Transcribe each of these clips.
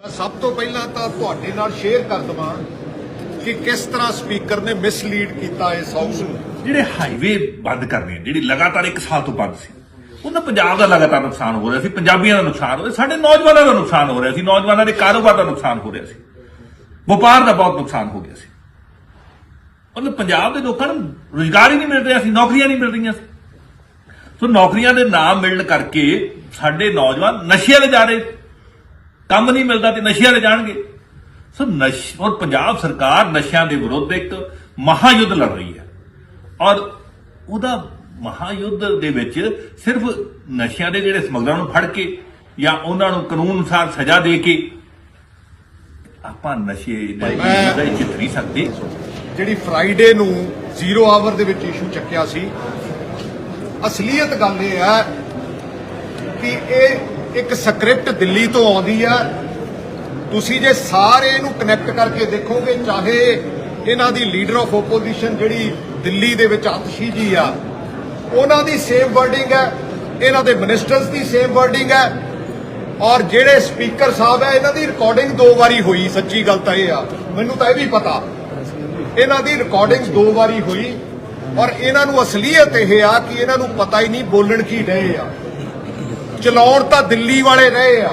ਮੈਂ ਸਭ ਤੋਂ ਪਹਿਲਾਂ ਤਾਂ ਤੁਹਾਡੇ ਨਾਲ ਸ਼ੇਅਰ ਕਰ ਦਵਾਂ ਕਿ ਕਿਸ ਤਰ੍ਹਾਂ ਸਪੀਕਰ ਨੇ ਮਿਸਲੀਡ ਕੀਤਾ ਇਸ ਹਾਊਸ ਨੂੰ। ਜਿਹੜੇ ਹਾਈਵੇ ਬੰਦ ਕਰਨੇ ਆ, ਜਿਹੜੀ ਲਗਾਤਾਰ 1 ਸਾਲ ਤੋਂ ਬੰਦ ਸੀ ਉਹਨਾਂ ਪੰਜਾਬ ਦਾ ਲਗਾਤਾਰ ਨੁਕਸਾਨ ਹੋ ਰਿਹਾ ਸੀ ਪੰਜਾਬੀਆਂ ਦਾ ਨੁਕਸਾਨ ਹੋ ਰਿਹਾ ਸਾਡੇ ਨੌਜਵਾਨਾਂ ਦਾ ਨੁਕਸਾਨ ਹੋ ਰਿਹਾ ਸੀ ਨੌਜਵਾਨਾਂ ਦੇ ਕਾਰੋਬਾਰ ਦਾ ਨੁਕਸਾਨ ਹੋ ਰਿਹਾ ਸੀ ਵਪਾਰ ਦਾ ਬਹੁਤ ਨੁਕਸਾਨ ਹੋ ਗਿਆ ਸੀ। ਉਹਨਾਂ ਪੰਜਾਬ ਦੇ ਲੋਕਾਂ ਨੂੰ ਰੁਜ਼ਗਾਰ ਹੀ ਨਹੀਂ ਮਿਲ ਰਿਹਾ ਸੀ ਨੌਕਰੀਆਂ ਨਹੀਂ ਮਿਲ ਰਹੀਆਂ ਸੀ। ਸੋ ਨੌਕਰੀਆਂ ਦੇ ਨਾ ਮਿਲਣ ਕਰਕੇ ਸਾਡੇ ਨੌਜਵਾਨ ਨਸ਼ਿਆਂ 'ਤੇ ਜਾ ਰਹੇ। ਕੰਮ ਨਹੀਂ ਮਿਲਦਾ ਤੇ ਨਸ਼ਿਆਂ 'ਤੇ ਜਾਣਗੇ। ਸੋ ਨਸ਼ ਔਰ ਪੰਜਾਬ ਸਰਕਾਰ ਨਸ਼ਿਆਂ ਦੇ ਵਿਰੁੱਧ ਇੱਕ ਮਹਾਯੁੱਧ ਲੜ ਰਹੀ ਹੈ। ਔਰ ਉਹਦਾ ਮਹਾਯੁੱਧ ਦੇ ਵਿੱਚ ਸਿਰਫ ਨਸ਼ਿਆਂ ਦੇ ਜਿਹੜੇ ਸਮਗਲਰਾਂ ਨੂੰ ਫੜ ਕੇ ਜਾਂ ਉਹਨਾਂ ਨੂੰ ਕਾਨੂੰਨ ਅਨੁਸਾਰ ਸਜ਼ਾ ਦੇ ਕੇ ਆਪਾਂ ਨਸ਼ੇ ਦਾ ਜਿੱਤ ਨਹੀਂ ਸਕਦੇ। ਜਿਹੜੀ ਫਰਾਈਡੇ ਨੂੰ ਜ਼ੀਰੋ ਆਵਰ ਦੇ ਵਿੱਚ ਇਸ਼ੂ ਚੱਕਿਆ ਸੀ ਅਸਲੀਅਤ ਗੱਲ ਇਹ ਹੈ ਕਿ ਇਹ ਇੱਕ ਸਕ੍ਰਿਪਟ ਦਿੱਲੀ ਤੋਂ ਆਉਂਦੀ ਹੈ ਤੁਸੀਂ ਜੇ ਸਾਰੇ ਇਹਨੂੰ ਕਨੈਕਟ ਕਰਕੇ ਦੇਖੋਗੇ, ਚਾਹੇ ਇਹਨਾਂ ਦੀ ਲੀਡਰ ਆਫ ਆਪੋਜੀਸ਼ਨ ਜਿਹੜੀ ਦਿੱਲੀ ਦੇ ਵਿੱਚ ਆਤਸ਼ੀ ਜੀ ਆ, ਉਹਨਾਂ ਦੀ ਸੇਮ ਵਰਡਿੰਗ ਹੈ, ਇਹਨਾਂ ਦੇ ਮਿਨਿਸਟਰਸ ਦੀ ਸੇਮ ਵਰਡਿੰਗ ਹੈ, ਔਰ ਜਿਹੜੇ ਸਪੀਕਰ ਸਾਹਿਬ ਹੈ, ਇਹਨਾਂ ਦੀ ਰਿਕਾਰਡਿੰਗ ਦੋ ਵਾਰੀ ਹੋਈ, ਸੱਚੀ ਗੱਲ ਤਾਂ ਇਹ ਆ। ਮੈਨੂੰ ਤਾਂ ਇਹ ਵੀ ਪਤਾ। ਇਹਨਾਂ ਦੀ ਰਿਕਾਰਡਿੰਗ ਦੋ ਵਾਰੀ ਹੋਈ, ਔਰ ਇਹਨਾਂ ਨੂੰ ਅਸਲੀਅਤ ਇਹ ਆ ਕਿ ਇਹਨਾਂ ਨੂੰ ਪਤਾ ਹੀ ਨਹੀਂ ਬੋਲਣ ਕੀ ਰਹੇ ਆ। ਚਲਾਉਣ ਤਾਂ ਦਿੱਲੀ ਵਾਲੇ ਰਹੇ ਆ।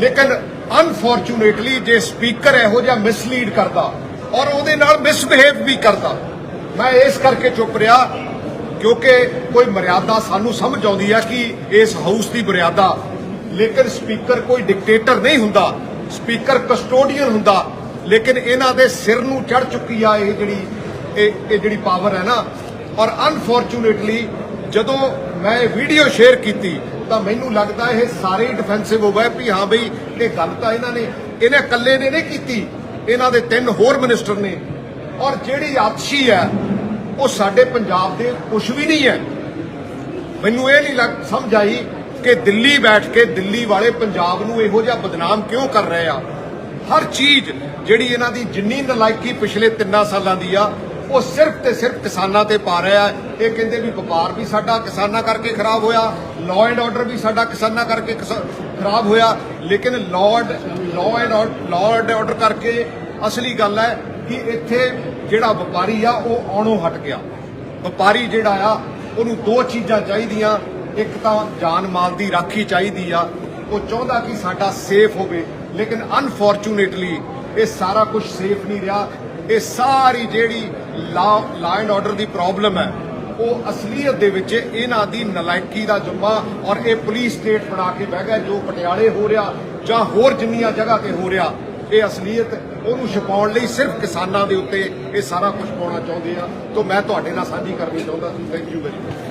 ਲੇਕਿਨ ਅਨਫੋਰਚੂਨੇਟਲੀ ਜੇ ਸਪੀਕਰ ਇਹੋ ਜਿਹਾ ਮਿਸਲੀਡ ਕਰਦਾ ਔਰ ਉਹਦੇ ਨਾਲ ਮਿਸਬਿਹੇਵ ਵੀ ਕਰਦਾ, ਮੈਂ ਇਸ ਕਰਕੇ ਚੁੱਪ ਰਿਹਾ ਕਿਉਂਕਿ ਕੋਈ ਮਰਿਆਦਾ ਸਾਨੂੰ ਸਮਝ ਆਉਂਦੀ ਆ ਕਿ ਇਸ ਹਾਊਸ ਦੀ ਮਰਿਆਦਾ। ਲੇਕਿਨ ਸਪੀਕਰ ਕੋਈ ਡਿਕਟੇਟਰ ਨਹੀਂ ਹੁੰਦਾ ਸਪੀਕਰ ਕਸਟੋਡੀਅਨ ਹੁੰਦਾ। ਲੇਕਿਨ ਇਹਨਾਂ ਦੇ ਸਿਰ ਨੂੰ ਚੜ ਚੁੱਕੀ ਆ ਇਹ ਜਿਹੜੀ, ਇਹ ਇਹ ਜਿਹੜੀ ਪਾਵਰ ਹੈ ਨਾ। ਔਰ ਅਨਫੋਰਚੂਨੇਟਲੀ ਜਦੋਂ ਮੈਂ ਇਹ ਵੀਡੀਓ ਸ਼ੇਅਰ ਕੀਤੀ ਤਾਂ ਮੈਨੂੰ ਲੱਗਦਾ ਇਹ ਸਾਰੇ ਡਿਫੈਂਸਿਵ ਹੋ ਗਏ ਵੀ ਹਾਂ ਬਈ, ਇਹ ਗੱਲ ਤਾਂ ਇਹਨਾਂ ਨੇ ਇਹਨੇ ਇਕੱਲੇ ਨੇ ਨਹੀਂ ਕੀਤੀ। ਇਹਨਾਂ ਦੇ ਤਿੰਨ ਹੋਰ ਮਿਨਿਸਟਰ ਨੇ। ਔਰ ਜਿਹੜੀ ਆਤਸ਼ੀ ਹੈ, ਉਹ ਸਾਡੇ ਪੰਜਾਬ ਦੇ ਕੁਝ ਵੀ ਨਹੀਂ ਹੈ। ਮੈਨੂੰ ਇਹ ਨਹੀਂ ਲੱਗ ਸਮਝ ਆਈ ਕਿ ਦਿੱਲੀ ਬੈਠ ਕੇ ਦਿੱਲੀ ਵਾਲੇ ਪੰਜਾਬ ਨੂੰ ਇਹੋ ਜਿਹਾ ਬਦਨਾਮ ਕਿਉਂ ਕਰ ਰਹੇ ਆ? ਹਰ ਚੀਜ਼ ਜਿਹੜੀ ਇਹਨਾਂ ਦੀ ਜਿੰਨੀ ਨਲਾਇਕੀ ਪਿਛਲੇ ਤਿੰਨਾਂ ਸਾਲਾਂ ਦੀ ਆ ਉਹ ਸਿਰਫ ਤੇ ਸਿਰਫ ਕਿਸਾਨਾਂ ਤੇ ਪਾ ਰਿਹਾ ਹੈ। ਇਹ ਕਹਿੰਦੇ ਵੀ ਵਪਾਰ ਵੀ ਸਾਡਾ ਕਿਸਾਨਾਂ ਕਰਕੇ ਖਰਾਬ ਹੋਇਆ ਲਾਅ ਐਂਡ ਆਰਡਰ ਵੀ ਸਾਡਾ ਕਿਸਾਨਾਂ ਕਰਕੇ ਖਰਾਬ ਹੋਇਆ। ਲੇਕਿਨ lord law and law and order ਕਰਕੇ ਅਸਲੀ ਗੱਲ ਹੈ ਕਿ ਇੱਥੇ ਜਿਹੜਾ ਵਪਾਰੀ ਆ, ਉਹ ਆਉਣੋਂ ਹਟ ਗਿਆ। ਵਪਾਰੀ ਜਿਹੜਾ ਆ, ਉਹਨੂੰ ਦੋ ਚੀਜ਼ਾਂ ਚਾਹੀਦੀਆਂ। ਇੱਕ ਤਾਂ ਜਾਨ ਮਾਲ ਦੀ ਰਾਖੀ ਚਾਹੀਦੀ ਆ। ਉਹ ਚਾਹੁੰਦਾ ਕਿ ਸਾਡਾ ਸੇਫ ਹੋਵੇ, ਲੇਕਿਨ ਅਨਫੋਰਚੂਨੇਟਲੀ ਇਹ ਸਾਰਾ ਕੁਝ ਸੇਫ ਨਹੀਂ ਰਿਹਾ। ਇਹ ਸਾਰੀ ਜਿਹੜੀ ਲਾ law and order the problem ਹੈ। ਉਹ ਅਸਲੀਅਤ ਦੇ ਵਿੱਚ ਇਹਨਾਂ ਦੀ ਨਲਾਇਕੀ ਦਾ ਜੁਮਾ ਔਰ ਇਹ ਪੁਲਿਸ ਸਟੇਟ ਬਣਾ ਕੇ ਬਹਿ ਗਿਆ, ਜੋ ਪਟਿਆਲੇ ਹੋ ਰਿਹਾ ਜਾਂ ਹੋਰ ਜਿੰਨੀਆਂ ਜਗ੍ਹਾ ਤੇ ਹੋ ਰਿਹਾ, ਇਹ ਅਸਲੀਅਤ ਉਹਨੂੰ ਛੁਪਾਉਣ ਲਈ ਸਿਰਫ ਕਿਸਾਨਾਂ ਦੇ ਉੱਤੇ ਇਹ ਸਾਰਾ ਕੁਝ ਪਾਉਣਾ ਚਾਹੁੰਦੇ ਆ। ਤੋਂ ਮੈਂ ਤੁਹਾਡੇ ਨਾਲ ਸਾਂਝੀ ਕਰਨੀ ਚਾਹੁੰਦਾ ਥੈਂਕ ਯੂ ਵੈਰੀ ਮਚ